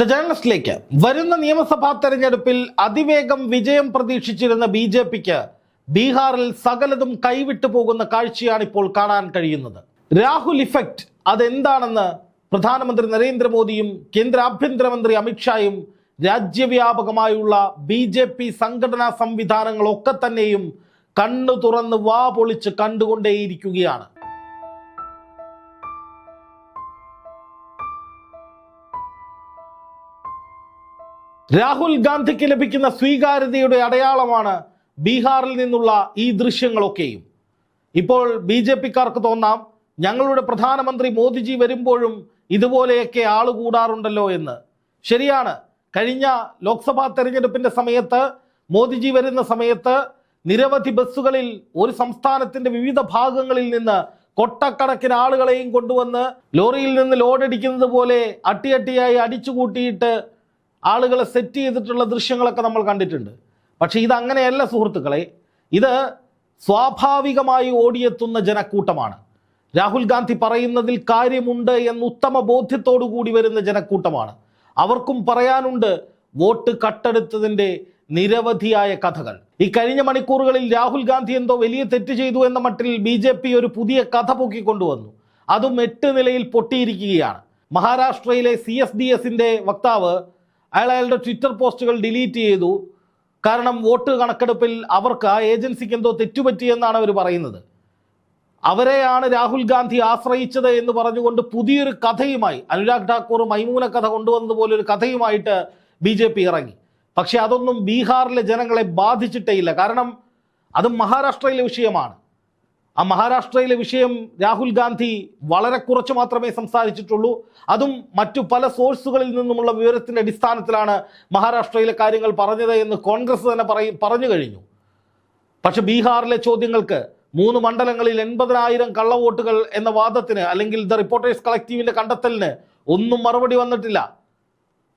The ജേർണലിസ്റ്റിലേക്ക് വരുന്ന നിയമസഭാ തെരഞ്ഞെടുപ്പിൽ അതിവേഗം വിജയം പ്രതീക്ഷിച്ചിരുന്ന ബി ജെ പിക്ക് ബീഹാറിൽ സകലതും കൈവിട്ടു പോകുന്ന കാഴ്ചയാണ് ഇപ്പോൾ കാണാൻ കഴിയുന്നത്. രാഹുൽ ഇഫക്റ്റ് അതെന്താണെന്ന് പ്രധാനമന്ത്രി നരേന്ദ്രമോദിയും കേന്ദ്ര ആഭ്യന്തരമന്ത്രി അമിത്ഷായും രാജ്യവ്യാപകമായുള്ള ബി ജെ പി സംഘടനാ സംവിധാനങ്ങളൊക്കെ തന്നെയും കണ്ണു തുറന്ന് വാ പൊളിച്ച് കണ്ടുകൊണ്ടേയിരിക്കുകയാണ്. രാഹുൽ ഗാന്ധിക്ക് ലഭിക്കുന്ന സ്വീകാര്യതയുടെ അടയാളമാണ് ബീഹാറിൽ നിന്നുള്ള ഈ ദൃശ്യങ്ങളൊക്കെയും. ഇപ്പോൾ ബി ജെ പിക്കാർക്ക് തോന്നാം ഞങ്ങളുടെ പ്രധാനമന്ത്രി മോദിജി വരുമ്പോഴും ഇതുപോലെയൊക്കെ ആൾ കൂടാറുണ്ടല്ലോ എന്ന്. ശരിയാണ് കഴിഞ്ഞ ലോക്സഭാ തെരഞ്ഞെടുപ്പിന്റെ സമയത്ത് മോദിജി വരുന്ന സമയത്ത് നിരവധി ബസ്സുകളിൽ ഒരു സംസ്ഥാനത്തിന്റെ വിവിധ ഭാഗങ്ങളിൽ നിന്ന് കൊട്ടക്കണക്കിന് ആളുകളെയും കൊണ്ടുവന്ന് ലോറിയിൽ നിന്ന് ലോഡടിക്കുന്നത് പോലെ അട്ടിയട്ടിയായി അടിച്ചു കൂട്ടിയിട്ട് ആളുകളെ സെറ്റ് ചെയ്തിട്ടുള്ള ദൃശ്യങ്ങളൊക്കെ നമ്മൾ കണ്ടിട്ടുണ്ട്. പക്ഷേ അങ്ങനെയല്ല സുഹൃത്തുക്കളെ. ഇത് സ്വാഭാവികമായി ഓടിയെത്തുന്ന ജനക്കൂട്ടമാണ്. രാഹുൽ ഗാന്ധി പറയുന്നതിൽ കാര്യമുണ്ട് എന്ന് ഉത്തമ ബോധ്യത്തോടു കൂടി വരുന്ന ജനക്കൂട്ടമാണ്. അവർക്കും പറയാനുണ്ട് വോട്ട് കട്ടെടുത്തതിന്റെ നിരവധിയായ കഥകൾ. ഈ കഴിഞ്ഞ മണിക്കൂറുകളിൽ രാഹുൽ ഗാന്ധി എന്തോ വലിയ തെറ്റ് ചെയ്തു എന്ന മട്ടിൽ ബി ജെ പി ഒരു പുതിയ കഥ പൊക്കിക്കൊണ്ടുവന്നു. അതും എട്ട് നിലയിൽ പൊട്ടിയിരിക്കുകയാണ്. മഹാരാഷ്ട്രയിലെ സി എസ് ഡി എസിന്റെ വക്താവ് അയാൾ അയാളുടെ ട്വിറ്റർ പോസ്റ്റുകൾ ഡിലീറ്റ് ചെയ്തു. കാരണം വോട്ട് കണക്കെടുപ്പിൽ അവർക്ക് ആ ഏജൻസിക്ക് എന്തോ തെറ്റുപറ്റിയെന്നാണ് അവർ പറയുന്നത്. അവരെയാണ് രാഹുൽ ഗാന്ധി ആശ്രയിച്ചത് എന്ന് പറഞ്ഞുകൊണ്ട് പുതിയൊരു കഥയുമായി അനുരാഗ് ഠാക്കൂർ മൈമൂന കഥ കൊണ്ടുവന്നതുപോലെ ഒരു കഥയുമായിട്ട് ബി ജെ പി ഇറങ്ങി. പക്ഷെ അതൊന്നും ബീഹാറിലെ ജനങ്ങളെ ബാധിച്ചിട്ടേ ഇല്ല. കാരണം അത് മഹാരാഷ്ട്രയിലെ വിഷയമാണ്. ആ മഹാരാഷ്ട്രയിലെ വിഷയം രാഹുൽ ഗാന്ധി വളരെ കുറച്ച് മാത്രമേ സംസാരിച്ചിട്ടുള്ളൂ. അതും മറ്റു പല സോഴ്സുകളിൽ നിന്നുമുള്ള വിവരത്തിന്റെ അടിസ്ഥാനത്തിലാണ് മഹാരാഷ്ട്രയിലെ കാര്യങ്ങൾ പറഞ്ഞത് എന്ന് കോൺഗ്രസ് തന്നെ പറയും പറഞ്ഞു കഴിഞ്ഞു. പക്ഷെ ബീഹാറിലെ ചോദ്യങ്ങൾക്ക് മൂന്ന് മണ്ഡലങ്ങളിൽ എൺപതിനായിരം കള്ളവോട്ടുകൾ എന്ന വാദത്തിന് അല്ലെങ്കിൽ ദ റിപ്പോർട്ടേഴ്സ് കളക്റ്റീവിന്റെ കണ്ടെത്തലിന് ഒന്നും മറുപടി വന്നിട്ടില്ല.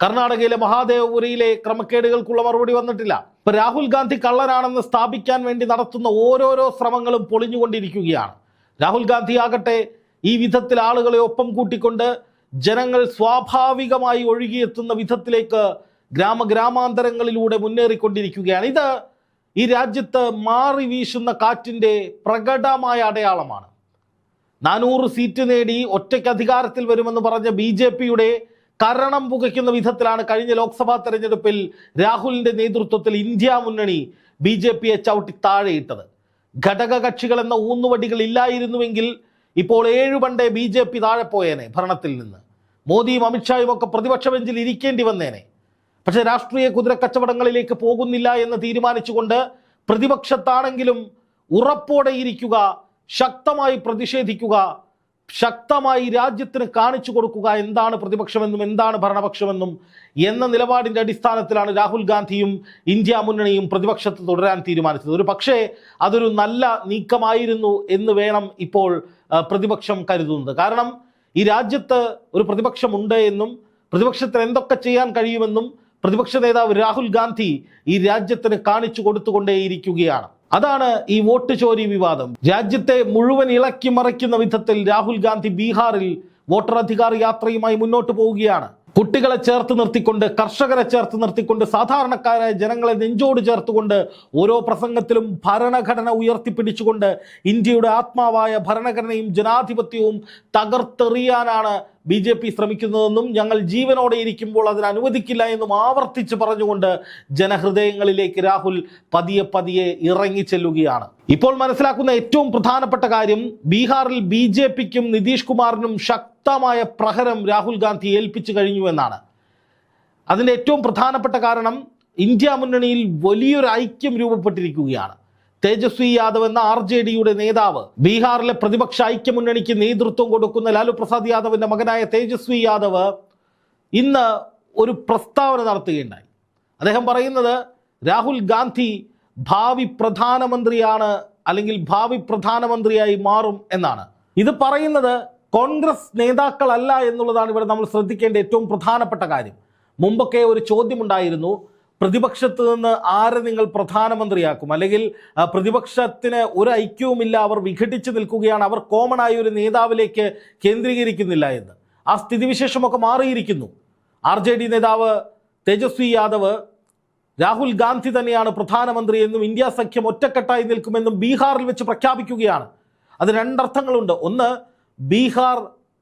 കർണാടകയിലെ മഹാദേവപുരിയിലെ ക്രമക്കേടുകൾക്കുള്ള മറുപടി വന്നിട്ടില്ല. ഇപ്പൊ രാഹുൽ ഗാന്ധി കള്ളനാണെന്ന് സ്ഥാപിക്കാൻ വേണ്ടി നടത്തുന്ന ഓരോരോ ശ്രമങ്ങളും പൊളിഞ്ഞുകൊണ്ടിരിക്കുകയാണ്. രാഹുൽ ഗാന്ധി ആകട്ടെ ഈ വിധത്തിൽ ആളുകളെ ഒപ്പം കൂട്ടിക്കൊണ്ട് ജനങ്ങൾ സ്വാഭാവികമായി ഒഴുകിയെത്തുന്ന വിധത്തിലേക്ക് ഗ്രാമഗ്രാമാന്തരങ്ങളിലൂടെ മുന്നേറിക്കൊണ്ടിരിക്കുകയാണ്. ഇത് ഈ രാജ്യത്ത് മാറി വീശുന്ന കാറ്റിന്റെ പ്രകടമായ അടയാളമാണ്. നാനൂറ് സീറ്റ് നേടി ഒറ്റയ്ക്ക് അധികാരത്തിൽ വരുമെന്ന് പറഞ്ഞ ബി ജെ പിയുടെ കരണം പുകയ്ക്കുന്ന വിധത്തിലാണ് കഴിഞ്ഞ ലോക്സഭാ തെരഞ്ഞെടുപ്പിൽ രാഹുലിന്റെ നേതൃത്വത്തിൽ ഇന്ത്യ മുന്നണി ബി ജെ പിയെ ചവിട്ടി താഴെയിട്ടത്. ഘടക കക്ഷികൾ എന്ന ഊന്നുവടികൾ ഇല്ലായിരുന്നുവെങ്കിൽ ഇപ്പോൾ ഏഴു പണ്ടേ ബി ജെ പി താഴെ പോയേനെ ഭരണത്തിൽ നിന്ന്. മോദിയും അമിത്ഷായും ഒക്കെ പ്രതിപക്ഷ ബെഞ്ചിൽ ഇരിക്കേണ്ടി വന്നേനെ. പക്ഷേ രാഷ്ട്രീയ കുതിരക്കച്ചവടങ്ങളിലേക്ക് പോകുന്നില്ല എന്ന് തീരുമാനിച്ചുകൊണ്ട് പ്രതിപക്ഷത്താണെങ്കിലും ഉറപ്പോടെ ഇരിക്കുക ശക്തമായി പ്രതിഷേധിക്കുക ശക്തമായി രാജ്യത്തിന് കാണിച്ചു കൊടുക്കുക എന്താണ് പ്രതിപക്ഷമെന്നും എന്താണ് ഭരണപക്ഷമെന്നും എന്ന നിലപാടിന്റെ അടിസ്ഥാനത്തിലാണ് രാഹുൽ ഗാന്ധിയും ഇന്ത്യ മുന്നണിയും പ്രതിപക്ഷത്ത് തുടരാൻ തീരുമാനിച്ചത്. ഒരു പക്ഷേ അതൊരു നല്ല നീക്കമായിരുന്നു എന്ന് വേണം ഇപ്പോൾ പ്രതിപക്ഷം കരുതുന്നത്. കാരണം ഈ രാജ്യത്ത് ഒരു പ്രതിപക്ഷമുണ്ട് എന്നും പ്രതിപക്ഷത്തിന് എന്തൊക്കെ ചെയ്യാൻ കഴിയുമെന്നും പ്രതിപക്ഷ നേതാവ് രാഹുൽ ഗാന്ധി ഈ രാജ്യത്തിന് കാണിച്ചു കൊടുത്തുകൊണ്ടേയിരിക്കുകയാണ്. അതാണ് ഈ വോട്ട് ചോരി വിവാദം. രാജ്യത്തെ മുഴുവൻ ഇളക്കി മറിക്കുന്ന വിധത്തിൽ രാഹുൽ ഗാന്ധി ബീഹാറിൽ വോട്ടറധികാർ യാത്രയുമായി മുന്നോട്ട് പോവുകയാണ്. കുട്ടികളെ ചേർത്ത് നിർത്തിക്കൊണ്ട് കർഷകരെ ചേർത്ത് നിർത്തിക്കൊണ്ട് സാധാരണക്കാരായ ജനങ്ങളെ നെഞ്ചോട് ചേർത്തുകൊണ്ട് ഓരോ പ്രസംഗത്തിലും ഭരണഘടന ഉയർത്തിപ്പിടിച്ചുകൊണ്ട് ഇന്ത്യയുടെ ആത്മാവായ ഭരണഘടനയും ജനാധിപത്യവും തകർത്തെറിയാനാണ് ബി ജെ പി ശ്രമിക്കുന്നതെന്നും ഞങ്ങൾ ജീവനോടെ ഇരിക്കുമ്പോൾ അതിന് അനുവദിക്കില്ല എന്നും ആവർത്തിച്ച് പറഞ്ഞുകൊണ്ട് ജനഹൃദയങ്ങളിലേക്ക് രാഹുൽ പതിയെ പതിയെ ഇറങ്ങി ചെല്ലുകയാണ്. ഇപ്പോൾ മനസ്സിലാക്കുന്ന ഏറ്റവും പ്രധാനപ്പെട്ട കാര്യം ബീഹാറിൽ ബി ജെ പിക്കും നിതീഷ് കുമാറിനും ശക്തമായ പ്രഹരം രാഹുൽ ഗാന്ധി ഏൽപ്പിച്ചു കഴിഞ്ഞു എന്നാണ്. അതിന്റെ ഏറ്റവും പ്രധാനപ്പെട്ട കാരണം ഇന്ത്യ മുന്നണിയിൽ വലിയൊരു ഐക്യം രൂപപ്പെട്ടിരിക്കുകയാണ്. തേജസ്വി യാദവ് എന്ന ആർ ജെ ഡിയുടെ നേതാവ് ബീഹാറിലെ പ്രതിപക്ഷ ഐക്യമുന്നണിക്ക് നേതൃത്വം കൊടുക്കുന്ന ലാലു പ്രസാദ് യാദവിന്റെ മകനായ തേജസ്വി യാദവ് ഇന്ന് ഒരു പ്രസ്താവന നടത്തുകയുണ്ടായി. അദ്ദേഹം പറയുന്നത് രാഹുൽ ഗാന്ധി ഭാവി പ്രധാനമന്ത്രിയാണ് അല്ലെങ്കിൽ ഭാവി പ്രധാനമന്ത്രിയായി മാറും എന്നാണ്. ഇത് പറയുന്നത് കോൺഗ്രസ് നേതാക്കളല്ല എന്നുള്ളതാണ് ഇവിടെ നമ്മൾ ശ്രദ്ധിക്കേണ്ട ഏറ്റവും പ്രധാനപ്പെട്ട കാര്യം. മുമ്പൊക്കെ ഒരു ചോദ്യമുണ്ടായിരുന്നു പ്രതിപക്ഷത്ത് നിന്ന് ആരെ നിങ്ങൾ പ്രധാനമന്ത്രിയാക്കും? അല്ലെങ്കിൽ പ്രതിപക്ഷത്തിന് ഒരു ഐക്യവുമില്ല അവർ വിഘടിച്ച് നിൽക്കുകയാണ് അവർ കോമൺ ആയ ഒരു നേതാവിലേക്ക് കേന്ദ്രീകരിക്കുന്നില്ല എന്ന്. ആ സ്ഥിതിവിശേഷമൊക്കെ മാറിയിരിക്കുന്നു. ആർ ജെ ഡി നേതാവ് തേജസ്വി യാദവ് രാഹുൽ ഗാന്ധി തന്നെയാണ് പ്രധാനമന്ത്രി എന്നും ഇന്ത്യ സഖ്യം ഒറ്റക്കെട്ടായി നിൽക്കുമെന്നും ബീഹാറിൽ വെച്ച് പ്രഖ്യാപിക്കുകയാണ്. അത് രണ്ടർത്ഥങ്ങളുണ്ട്. ഒന്ന് ബീഹാർ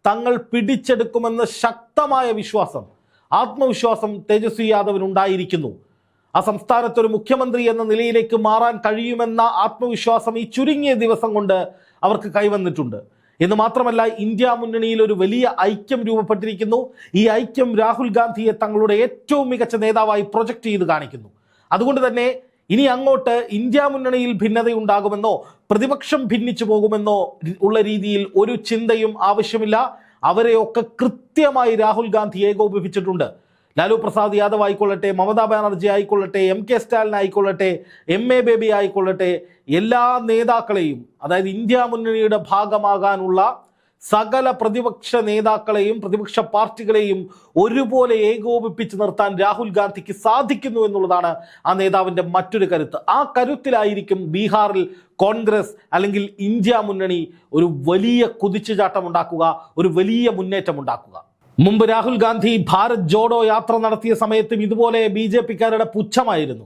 തങ്ങൾ പിടിച്ചെടുക്കുമെന്ന ശക്തമായ വിശ്വാസം ആത്മവിശ്വാസം തേജസ്വി യാദവിന് ഉണ്ടായിരിക്കുന്നു ആ സംസ്ഥാനത്ത് ഒരു മുഖ്യമന്ത്രി എന്ന നിലയിലേക്ക് മാറാൻ കഴിയുമെന്ന ആത്മവിശ്വാസം ഈ ചുരുങ്ങിയ ദിവസം കൊണ്ട് അവർക്ക് കൈവന്നിട്ടുണ്ട്. എന്ന് മാത്രമല്ല ഇന്ത്യ മുന്നണിയിൽ ഒരു വലിയ ഐക്യം രൂപപ്പെട്ടിരിക്കുന്നു. ഈ ഐക്യം രാഹുൽ ഗാന്ധിയെ തങ്ങളുടെ ഏറ്റവും മികച്ച നേതാവായി പ്രൊജക്റ്റ് ചെയ്ത് കാണിക്കുന്നു. അതുകൊണ്ട് തന്നെ ഇനി അങ്ങോട്ട് ഇന്ത്യ മുന്നണിയിൽ ഭിന്നതയുണ്ടാകുമെന്നോ പ്രതിപക്ഷം ഭിന്നിച്ചു പോകുമെന്നോ ഉള്ള രീതിയിൽ ഒരു ചിന്തയും ആവശ്യമില്ല. അവരെയൊക്കെ കൃത്യമായി രാഹുൽ ഗാന്ധി ഏകോപിപ്പിച്ചിട്ടുണ്ട്. ലാലു പ്രസാദ് യാദവ് ആയിക്കൊള്ളട്ടെ മമതാ ബാനർജി ആയിക്കൊള്ളട്ടെ എം കെ സ്റ്റാലിൻ ആയിക്കൊള്ളട്ടെ എം എ ബേബി ആയിക്കൊള്ളട്ടെ എല്ലാ നേതാക്കളെയും അതായത് ഇന്ത്യ മുന്നണിയുടെ ഭാഗമാകാനുള്ള സകല പ്രതിപക്ഷ നേതാക്കളെയും പ്രതിപക്ഷ പാർട്ടികളെയും ഒരുപോലെ ഏകോപിപ്പിച്ച് നിർത്താൻ രാഹുൽ ഗാന്ധിക്ക് സാധിക്കുന്നു എന്നുള്ളതാണ് ആ നേതാവിന്റെ മറ്റൊരു കരുത്ത്. ആ കരുത്തിലായിരിക്കും ബീഹാറിൽ കോൺഗ്രസ് അല്ലെങ്കിൽ ഇന്ത്യ മുന്നണി ഒരു വലിയ കുതിച്ചുചാട്ടം ഉണ്ടാക്കുക ഒരു വലിയ മുന്നേറ്റം ഉണ്ടാക്കുക മുമ്പ് രാഹുൽ ഗാന്ധി ഭാരത് ജോഡോ യാത്ര നടത്തിയ സമയത്തും ഇതുപോലെ ബി ജെ പിക്കാരുടെ പുച്ഛമായിരുന്നു.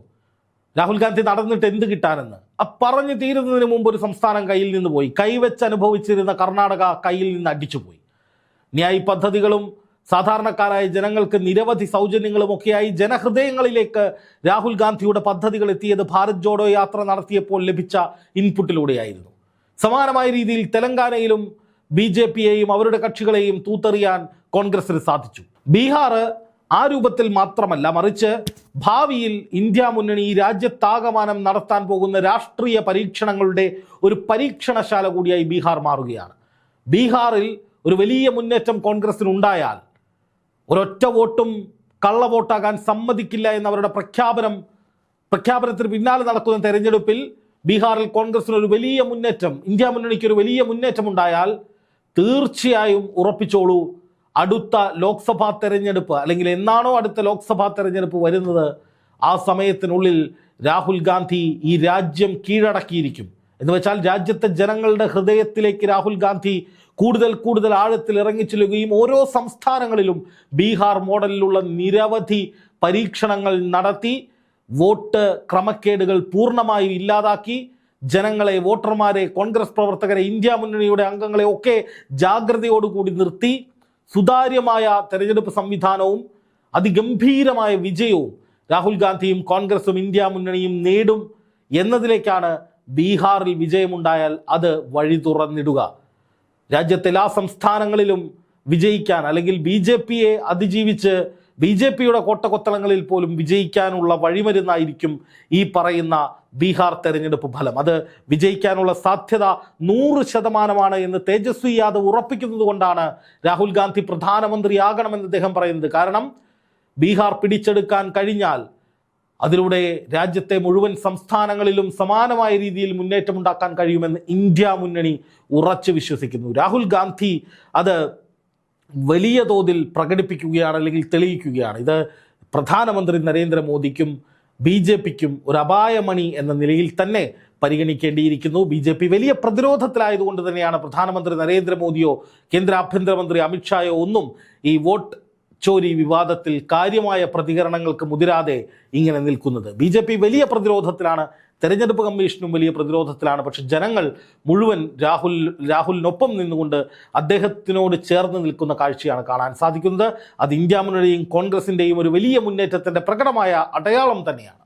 രാഹുൽ ഗാന്ധി നടന്നിട്ട് എന്ത് കിട്ടാനെന്ന്? ആ പറഞ്ഞു തീരുന്നതിന് മുമ്പ് ഒരു സംസ്ഥാനം കയ്യിൽ നിന്ന് പോയി. കൈവച്ച് അനുഭവിച്ചിരുന്ന കർണാടക കയ്യിൽ നിന്ന് അടിച്ചുപോയി ന്യായ് പദ്ധതികളും സാധാരണക്കാരായ ജനങ്ങൾക്ക് നിരവധി സൗജന്യങ്ങളും ഒക്കെയായി ജനഹൃദയങ്ങളിലേക്ക് രാഹുൽ ഗാന്ധിയുടെ പദ്ധതികൾ എത്തിയത് ഭാരത് ജോഡോ യാത്ര നടത്തിയപ്പോൾ ലഭിച്ച ഇൻപുട്ടിലൂടെയായിരുന്നു. സമാനമായ രീതിയിൽ തെലങ്കാനയിലും ബി ജെ പിയെയും അവരുടെ കക്ഷികളെയും തൂത്തെറിയാൻ കോൺഗ്രസിന് സാധിച്ചു. ബീഹാർ ആ രൂപത്തിൽ മാത്രമല്ല മറിച്ച് ഭാവിയിൽ ഇന്ത്യ മുന്നണി ഈ രാജ്യത്താകമാനം നടത്താൻ പോകുന്ന രാഷ്ട്രീയ പരീക്ഷണങ്ങളുടെ ഒരു പരീക്ഷണശാല കൂടിയായി ബീഹാർ മാറുകയാണ്. ബീഹാറിൽ ഒരു വലിയ മുന്നേറ്റം കോൺഗ്രസിന് ഉണ്ടായാൽ ഒരൊറ്റ വോട്ടും കള്ള വോട്ടാകാൻ സമ്മതിക്കില്ല എന്നവരുടെ പ്രഖ്യാപനം പ്രഖ്യാപനത്തിന് പിന്നാലെ നടക്കുന്ന തെരഞ്ഞെടുപ്പിൽ ബീഹാറിൽ കോൺഗ്രസിന് ഒരു വലിയ മുന്നേറ്റം ഇന്ത്യ മുന്നണിക്ക് ഒരു വലിയ മുന്നേറ്റം ഉണ്ടായാൽ തീർച്ചയായും ഉറപ്പിച്ചോളൂ. അടുത്ത ലോക്സഭാ തെരഞ്ഞെടുപ്പ് അല്ലെങ്കിൽ എന്നാണോ അടുത്ത ലോക്സഭാ തെരഞ്ഞെടുപ്പ് വരുന്നത് ആ സമയത്തിനുള്ളിൽ രാഹുൽ ഗാന്ധി ഈ രാജ്യം കീഴടക്കിയിരിക്കും. എന്ന് വെച്ചാൽ രാജ്യത്തെ ജനങ്ങളുടെ ഹൃദയത്തിലേക്ക് രാഹുൽ ഗാന്ധി കൂടുതൽ കൂടുതൽ ആഴത്തിൽ ഇറങ്ങിച്ചെല്ലുകയും ഓരോ സംസ്ഥാനങ്ങളിലും ബീഹാർ മോഡലിലുള്ള നിരവധി പരീക്ഷണങ്ങൾ നടത്തി വോട്ട് ക്രമക്കേടുകൾ പൂർണമായും ഇല്ലാതാക്കി ജനങ്ങളെ വോട്ടർമാരെ കോൺഗ്രസ് പ്രവർത്തകരെ ഇന്ത്യ മുന്നണിയുടെ അംഗങ്ങളെ ഒക്കെ ജാഗ്രതയോടുകൂടി നിർത്തി സുതാര്യമായ തെരഞ്ഞെടുപ്പ് സംവിധാനവും അതിഗംഭീരമായ വിജയവും രാഹുൽ ഗാന്ധിയും കോൺഗ്രസും ഇന്ത്യ മുന്നണിയും നേടും എന്നതിലേക്കാണ് ബീഹാറിൽ വിജയമുണ്ടായാൽ അത് വഴി തുറന്നിടുക. രാജ്യത്തെ എല്ലാ സംസ്ഥാനങ്ങളിലും വിജയിക്കാൻ അല്ലെങ്കിൽ ബി ജെ പിയെ അതിജീവിച്ച് ബി ജെ പിയുടെ കോട്ടകൊത്തളങ്ങളിൽ പോലും വിജയിക്കാനുള്ള വഴിമരുന്നായിരിക്കും ഈ പറയുന്ന ബീഹാർ തെരഞ്ഞെടുപ്പ് ഫലം. അത് വിജയിക്കാനുള്ള സാധ്യത നൂറ് ശതമാനമാണ് എന്ന് തേജസ്വി യാദവ് ഉറപ്പിക്കുന്നത് കൊണ്ടാണ് രാഹുൽ ഗാന്ധി പ്രധാനമന്ത്രിയാകണമെന്ന് അദ്ദേഹം പറയുന്നത്. കാരണം ബീഹാർ പിടിച്ചെടുക്കാൻ കഴിഞ്ഞാൽ അതിലൂടെ രാജ്യത്തെ മുഴുവൻ സംസ്ഥാനങ്ങളിലും സമാനമായ രീതിയിൽ മുന്നേറ്റമുണ്ടാക്കാൻ കഴിയുമെന്ന് ഇന്ത്യ മുന്നണി ഉറച്ചു വിശ്വസിക്കുന്നു. രാഹുൽ ഗാന്ധി അത് വലിയ തോതിൽ പ്രകടിപ്പിക്കുകയാണ് അല്ലെങ്കിൽ തെളിയിക്കുകയാണ്. ഇത് പ്രധാനമന്ത്രി നരേന്ദ്രമോദിക്കും ബി ജെ പിക്കും ഒരു അപായമണി എന്ന നിലയിൽ തന്നെ പരിഗണിക്കേണ്ടിയിരിക്കുന്നു. ബി ജെ പി വലിയ പ്രതിരോധത്തിലായതുകൊണ്ട് തന്നെയാണ് പ്രധാനമന്ത്രി നരേന്ദ്രമോദിയോ കേന്ദ്ര ആഭ്യന്തരമന്ത്രി അമിത്ഷായോ ഒന്നും ഈ വോട്ട് ചോരി വിവാദത്തിൽ കാര്യമായ പ്രതികരണങ്ങൾക്ക് മുതിരാതെ ഇങ്ങനെ നിൽക്കുന്നത്. ബി വലിയ പ്രതിരോധത്തിലാണ് തെരഞ്ഞെടുപ്പ് കമ്മീഷനും വലിയ പ്രതിരോധത്തിലാണ്. പക്ഷെ ജനങ്ങൾ മുഴുവൻ രാഹുൽ രാഹുലിനൊപ്പം നിന്നുകൊണ്ട് അദ്ദേഹത്തിനോട് ചേർന്ന് നിൽക്കുന്ന കാഴ്ചയാണ് കാണാൻ സാധിക്കുന്നത്. അത് ഇന്ത്യ മുന്നണിയും കോൺഗ്രസിന്റെയും ഒരു വലിയ മുന്നേറ്റത്തിന്റെ പ്രകടമായ അടയാളം തന്നെയാണ്.